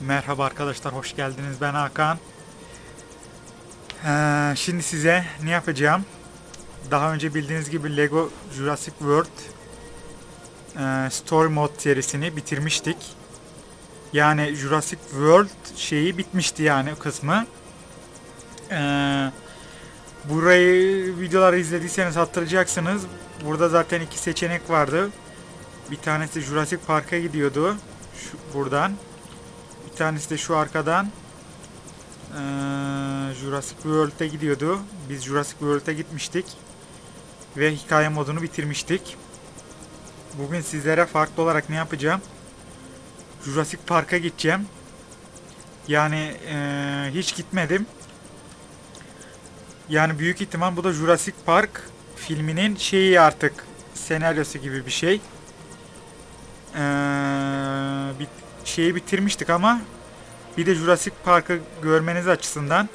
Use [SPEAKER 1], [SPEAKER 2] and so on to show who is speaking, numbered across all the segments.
[SPEAKER 1] Merhaba arkadaşlar, hoş geldiniz. Ben Hakan. Ee, şimdi size ne yapacağım? Daha önce bildiğiniz gibi Lego Jurassic World e, Story Mode serisini bitirmiştik. Yani Jurassic World şeyi bitmişti yani kısmı. Ee, burayı videoları izlediyseniz hatırlayacaksınız. Burada zaten iki seçenek vardı. Bir tanesi Jurassic Park'a gidiyordu. Şu, buradan. Tanesi de şu arkadan. Ee, Jurassic World'e gidiyordu. Biz Jurassic World'e gitmiştik. Ve hikaye modunu bitirmiştik. Bugün sizlere farklı olarak ne yapacağım? Jurassic Park'a gideceğim. Yani ee, hiç gitmedim. Yani büyük ihtimal bu da Jurassic Park filminin şeyi artık senaryosu gibi bir şey. Ee, bir şeyi bitirmiştik ama bir de Jurassic Park'ı görmeniz açısından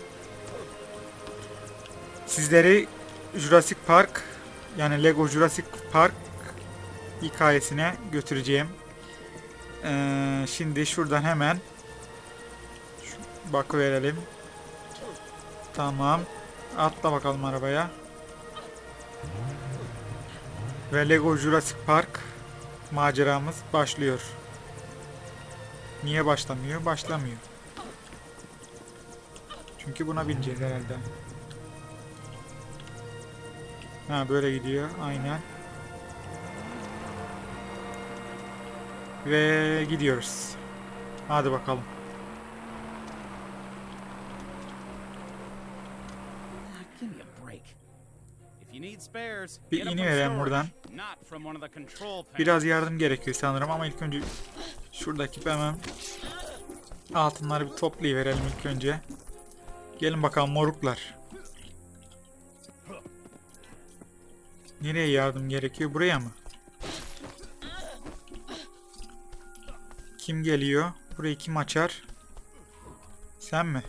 [SPEAKER 1] sizleri Jurassic Park yani Lego Jurassic Park hikayesine götüreceğim. Ee, şimdi şuradan hemen şu- bakıverelim. Tamam. Atla bakalım arabaya. Ve Lego Jurassic Park maceramız başlıyor. Niye başlamıyor? Başlamıyor. Çünkü buna bineceğiz herhalde. Ha böyle gidiyor. Aynen. Ve gidiyoruz. Hadi bakalım.
[SPEAKER 2] Give me a break.
[SPEAKER 3] If you need spares,
[SPEAKER 1] Bir
[SPEAKER 3] get 'em
[SPEAKER 1] ini
[SPEAKER 3] from
[SPEAKER 1] verelim
[SPEAKER 3] storage,
[SPEAKER 1] buradan.
[SPEAKER 3] Not from one of the control panels.
[SPEAKER 1] Biraz yardım gerekiyor sanırım ama ilk önce şuradaki hemen altınları bir toplayıverelim ilk önce. Gelin bakalım moruklar. Nereye yardım gerekiyor? Buraya mı? Kim geliyor? Burayı kim açar? Sen mi?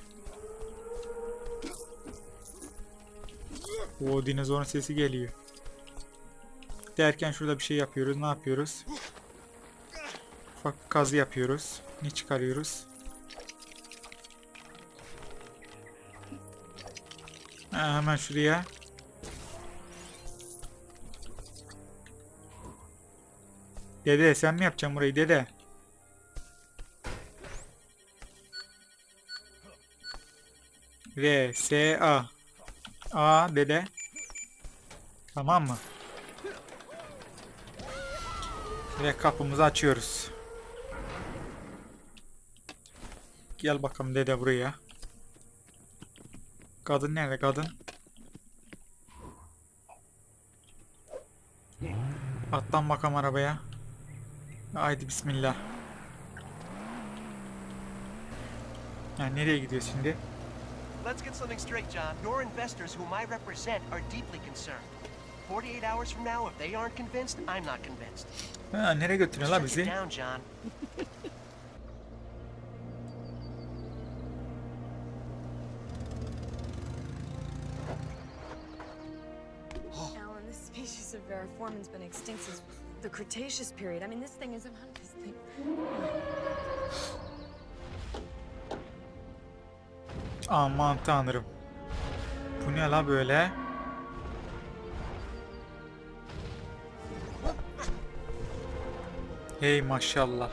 [SPEAKER 1] O dinozorun sesi geliyor. Derken şurada bir şey yapıyoruz. Ne yapıyoruz? Ufak kazı yapıyoruz. Ne çıkarıyoruz? Ha, hemen şuraya. Dede sen mi yapacaksın burayı dede? R, S, A. A dede. Tamam mı? Ve kapımızı açıyoruz. Gel bakalım dede buraya. Kadın nerede kadın? Atlan bakalım arabaya. Haydi bismillah. Yani nereye gidiyor şimdi?
[SPEAKER 4] Let's get something straight, John. Your investors, whom I represent, are deeply concerned. 48 hours from now, if they aren't convinced, I'm not convinced.
[SPEAKER 1] Ha, nereye götürüyorlar
[SPEAKER 4] Stretch it
[SPEAKER 1] bizi?
[SPEAKER 4] down, John.
[SPEAKER 5] Extinct since the Cretaceous period. I mean, this thing isn't this thing.
[SPEAKER 1] Aman tanrım. Bu ne la böyle? Hey maşallah.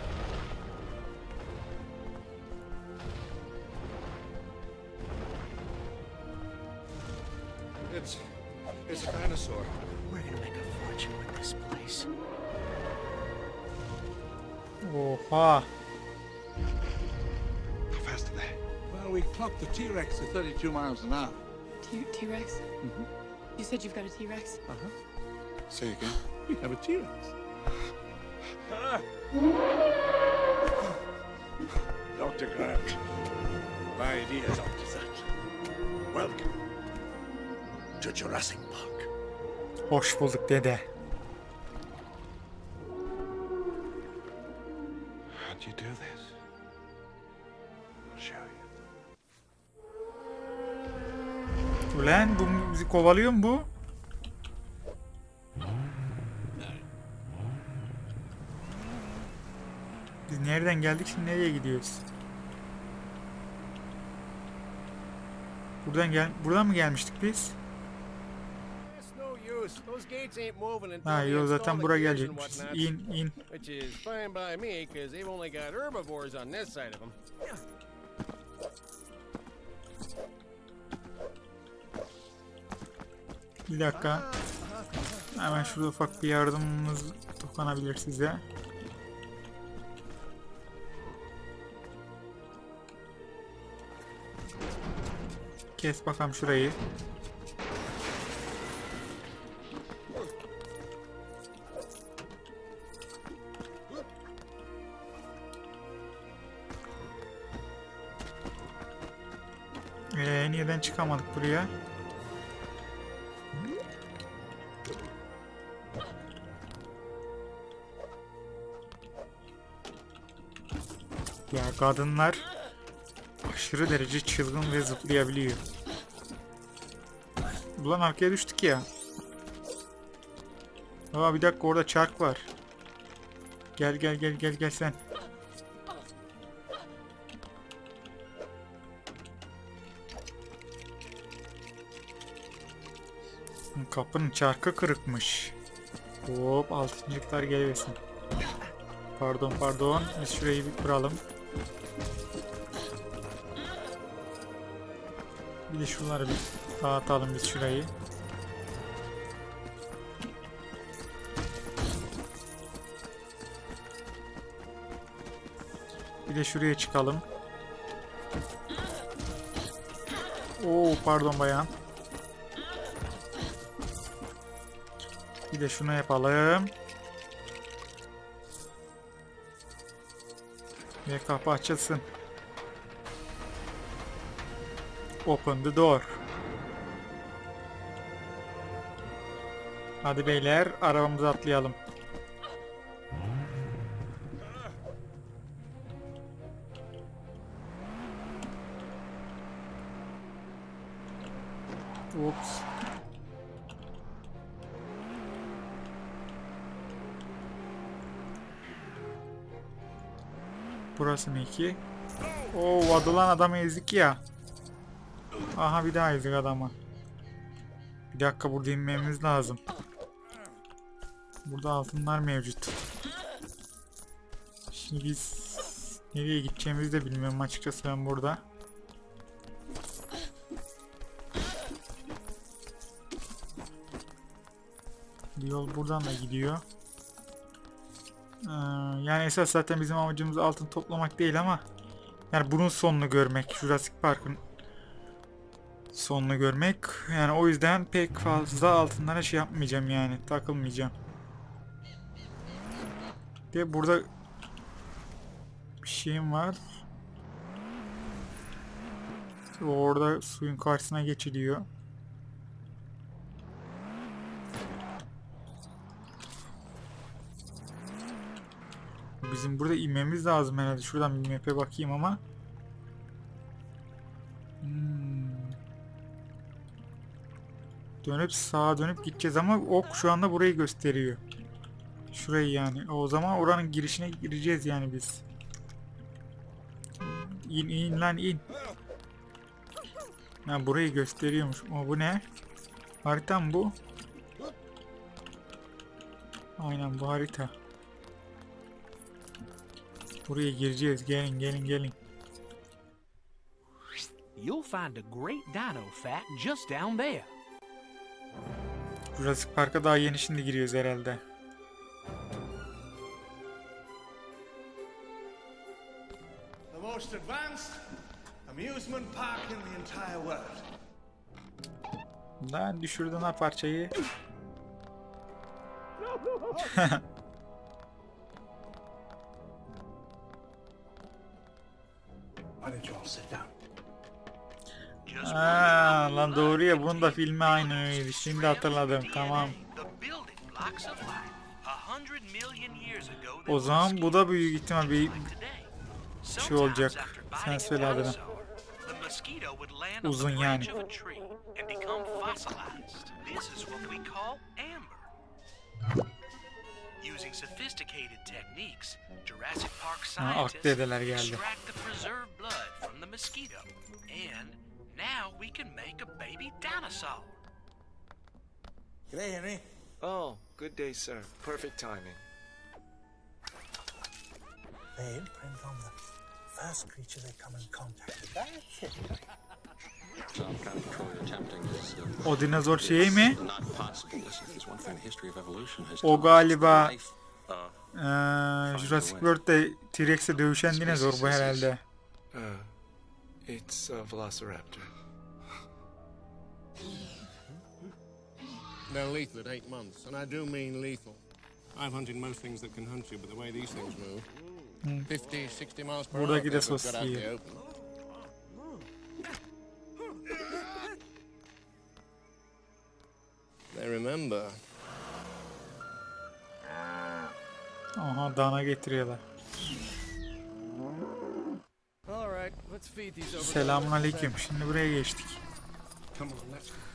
[SPEAKER 6] The T-Rex at 32 miles an hour.
[SPEAKER 5] T T Rex? You said you've got a T Rex?
[SPEAKER 6] Say again. We have a T-Rex. Dr. Grant, my ideas up to that. Welcome to Jurassic Park.
[SPEAKER 1] Hoş bulduk dede. kovalıyor mu bu? Biz nereden geldik şimdi nereye gidiyoruz? Buradan gel buradan mı gelmiştik biz? Ha yo zaten buraya
[SPEAKER 7] gelecekmiş.
[SPEAKER 1] İn in. Bir dakika. Hemen şurada ufak bir yardımımız dokunabilir size. Kes bakalım şurayı. Ee, neden çıkamadık buraya? Kadınlar aşırı derece çılgın ve zıplayabiliyor. Ulan arkaya düştük ya. Aa bir dakika orada çark var. Gel gel gel gel gel sen. Kapının çarkı kırıkmış. Hop altıncıklar geliversin. Pardon pardon. Biz şurayı bir kuralım. Bir de şunları bir dağıtalım biz şurayı. Bir de şuraya çıkalım. Oo pardon bayan. Bir de şunu yapalım. Kapı açılsın. Open the door. Hadi beyler arabamıza atlayalım. Burası mı iki? Oo adılan adamı ezdik ya. Aha bir daha ezdik adamı. Bir dakika burada inmemiz lazım. Burada altınlar mevcut. Şimdi biz nereye gideceğimizi de bilmiyorum açıkçası ben burada. Yol buradan da gidiyor. Yani esas zaten bizim amacımız altın toplamak değil ama yani bunun sonunu görmek. Jurassic Park'ın sonunu görmek. Yani o yüzden pek fazla altınlara şey yapmayacağım yani. Takılmayacağım. De burada bir şeyim var. Orada suyun karşısına geçiliyor. Bizim burada inmemiz lazım herhalde. Şuradan bir map'e bakayım ama. Hmm. Dönüp sağa dönüp gideceğiz ama ok şu anda burayı gösteriyor. Şurayı yani. O zaman oranın girişine gireceğiz yani biz. İn in lan in. Ha burayı gösteriyormuş. O bu ne? Harita mı bu? Aynen bu harita. Buraya gireceğiz. Gelin gelin gelin.
[SPEAKER 2] You'll find a great dino fat just down there.
[SPEAKER 1] Jurassic Park'a daha yeni şimdi giriyoruz herhalde.
[SPEAKER 6] The most advanced amusement park in the entire world.
[SPEAKER 1] Lan düşürdün ha parçayı.
[SPEAKER 6] Why don't sit down?
[SPEAKER 1] Aa, lan doğru ya bunun da filmi aynı öyle. Şimdi hatırladım tamam. O zaman bu da büyük ihtimal bir şey olacak. Sen söyle adını. Uzun yani.
[SPEAKER 8] Using sophisticated techniques, Jurassic Park
[SPEAKER 1] ah,
[SPEAKER 8] oh,
[SPEAKER 1] scientists geldi.
[SPEAKER 8] extract the preserved blood from the mosquito and Now we can make a baby dinosaur.
[SPEAKER 9] G'day, Henry.
[SPEAKER 10] Oh, good day, sir. Perfect timing.
[SPEAKER 9] They imprint on the first creature they come in contact with. That's it.
[SPEAKER 11] Some kind of control you're attempting is
[SPEAKER 1] O dinozor şeyi mi?
[SPEAKER 11] not possible. Listen, if there's one thing the history of evolution has
[SPEAKER 1] O galiba eee Jurassic World'de T-Rex'e dövüşen dinozor bu herhalde.
[SPEAKER 10] Uh, it's a velociraptor.
[SPEAKER 7] They're lethal at eight months, and I do mean lethal. I've hunted most things that can hunt you, but the way these things move, 50, 60 miles per hour. if they've got out the open. They remember.
[SPEAKER 1] Aha dana getiriyorlar. Selamun aleyküm. Şimdi buraya geçtik.
[SPEAKER 7] On, let's go.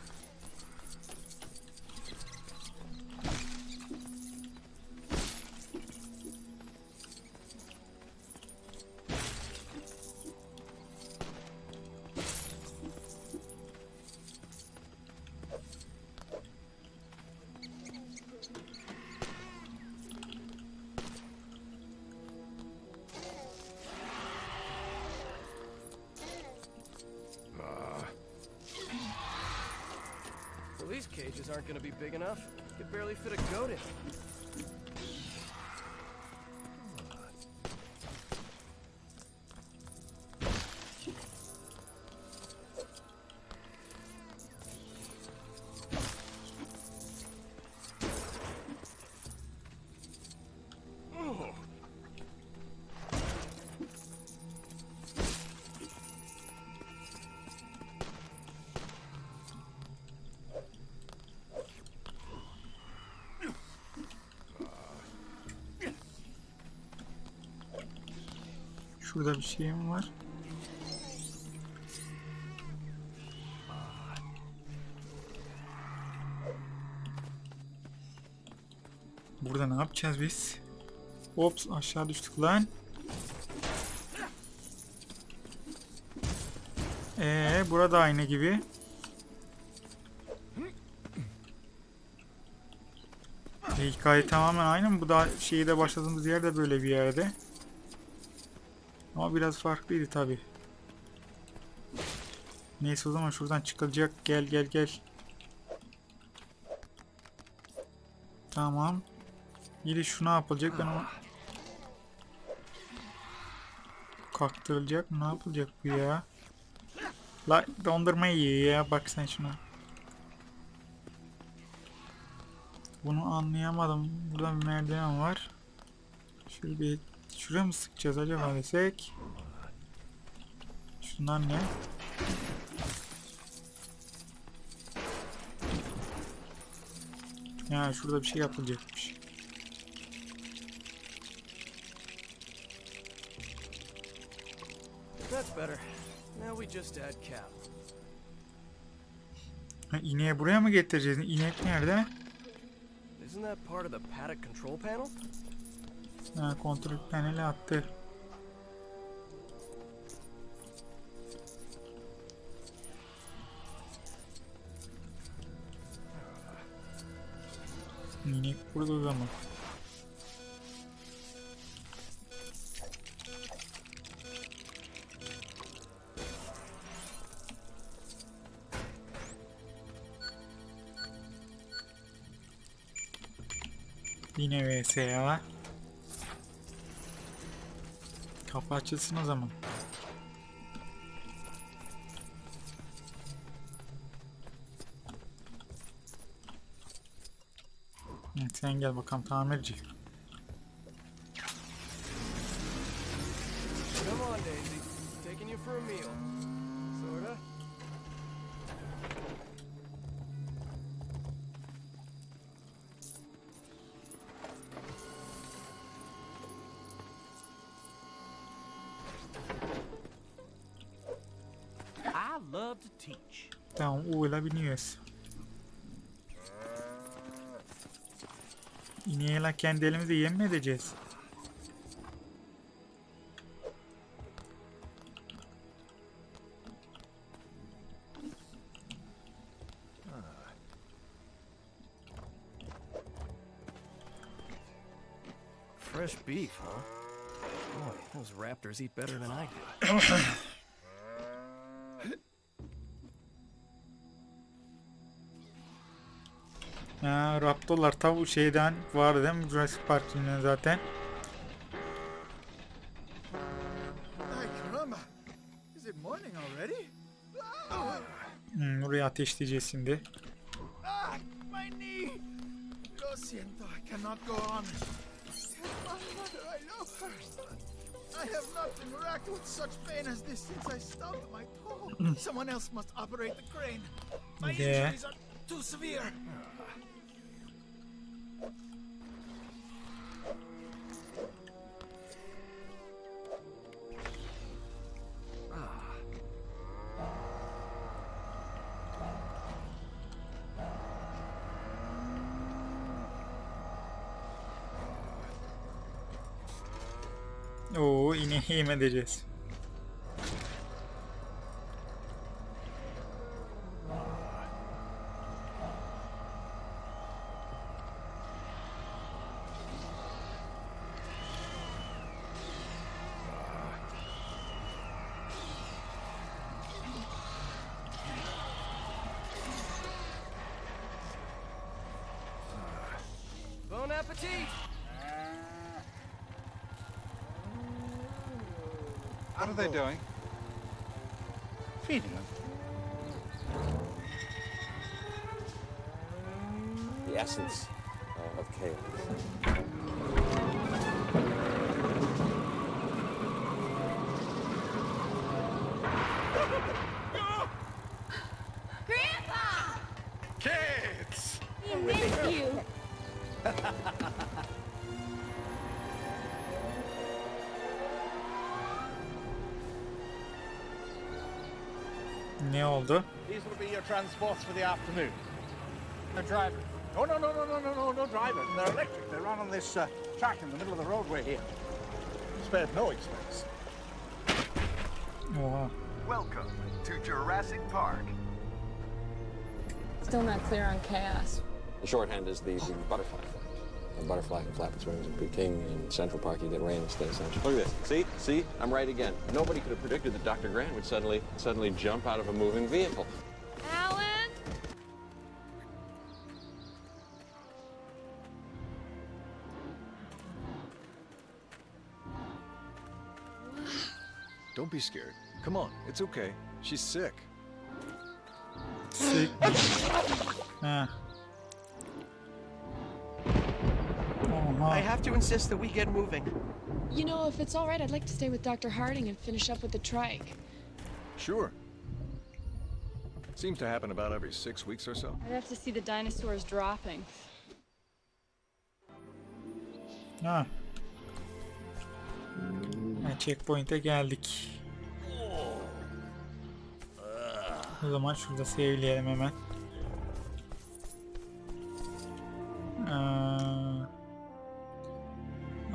[SPEAKER 12] Cages aren't gonna be big enough. Could barely fit a goat in.
[SPEAKER 1] Şurada bir şey mi var? Burada ne yapacağız biz? Ops aşağı düştük lan. Ee, burada aynı gibi. Hikaye tamamen aynı mı? Bu da şeyi de başladığımız yer de böyle bir yerde. Ama biraz farklıydı tabi. Neyse o zaman şuradan çıkılacak. Gel gel gel. Tamam. İyi de şu ne yapılacak ben ama... Kalktırılacak mı? Ne yapılacak bu ya? La dondurma yiyor ya. Bak sen şuna. Bunu anlayamadım. Burada bir merdiven var. Şöyle bir şuraya mı sıkacağız acaba desek? Şunlar ne? Ya şurada bir şey yapılacakmış.
[SPEAKER 12] That's better. Now we just add cap.
[SPEAKER 1] Ha, ineği buraya mı getireceğiz? İnek nerede?
[SPEAKER 12] Isn't that part of the paddock control panel?
[SPEAKER 1] Ha, kontrol paneli attı. İnek burada o zaman. Yine vs ya. Kapı açılsın o zaman. Evet, sen gel bakalım tamirci.
[SPEAKER 12] Come on, Daisy. Taking you for a meal.
[SPEAKER 1] biniyoruz. İneğe la kendi elimizle yem mi edeceğiz?
[SPEAKER 12] Fresh beef, huh? Boy, those raptors eat better than I do.
[SPEAKER 1] Raptorlar tabu şeyden vardı değil mi? Jurassic Park filminden zaten. Hmm, buraya ateşleyeceğiz şimdi.
[SPEAKER 13] Ah, I have not been racked with such pain as this since I stubbed my toe. Someone else must operate the crane. My injuries are too severe.
[SPEAKER 1] Oo ineği yem edeceğiz.
[SPEAKER 14] What are they doing? Feeding them.
[SPEAKER 11] The essence of chaos.
[SPEAKER 1] Ne?
[SPEAKER 6] These will be your transports for the afternoon. No driver. Oh, no, no, no, no, no, no, no driver. They're electric. They run on this uh, track in the middle of the roadway here. Spared no expense.
[SPEAKER 1] Oha.
[SPEAKER 15] Welcome to Jurassic Park.
[SPEAKER 16] Still not clear on chaos.
[SPEAKER 11] The shorthand is the, the butterfly effect. A butterfly can flap its wings and be king in Central Park. You get rain instead of sunshine. Look at this. See? See? I'm right again. Nobody could have predicted that Dr. Grant would suddenly suddenly jump out of a moving vehicle.
[SPEAKER 5] Alan?
[SPEAKER 17] Don't be scared. Come on, it's okay. She's sick.
[SPEAKER 1] Sik. Ha.
[SPEAKER 4] I have to insist that we get moving.
[SPEAKER 5] You know, if it's all right, I'd like to stay with Dr. Harding and finish up with the trike.
[SPEAKER 17] Sure. Seems to happen about every six weeks or so.
[SPEAKER 5] I'd have to see the dinosaurs dropping.
[SPEAKER 1] Ha. Ha, checkpoint'e geldik. O zaman şurada save'leyelim hemen. Ee,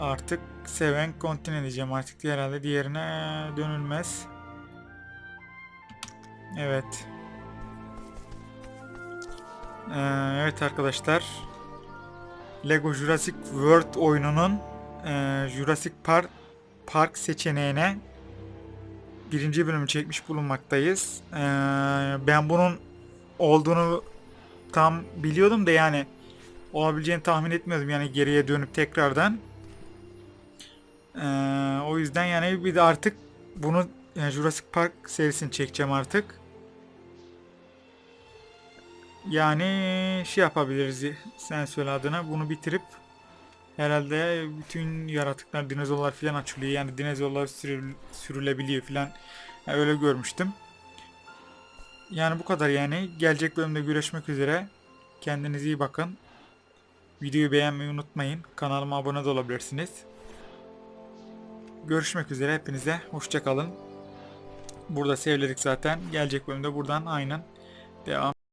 [SPEAKER 1] artık seven continue diyeceğim. Artık herhalde diğerine dönülmez. Evet. Ee, evet arkadaşlar. Lego Jurassic World oyununun e, Jurassic Park Park seçeneğine birinci bölümü çekmiş bulunmaktayız. Ee, ben bunun olduğunu tam biliyordum da yani olabileceğini tahmin etmiyordum yani geriye dönüp tekrardan. Ee, o yüzden yani bir de artık bunu yani Jurassic Park serisini çekeceğim artık. Yani şey yapabiliriz sen söyle adına bunu bitirip herhalde bütün yaratıklar dinozorlar falan açılıyor yani dinozorlar sürül- sürülebiliyor falan Yani öyle görmüştüm. Yani bu kadar yani gelecek bölümde görüşmek üzere kendinize iyi bakın. Videoyu beğenmeyi unutmayın. Kanalıma abone de olabilirsiniz. Görüşmek üzere hepinize hoşçakalın. Burada sevledik zaten. Gelecek bölümde buradan aynen devam.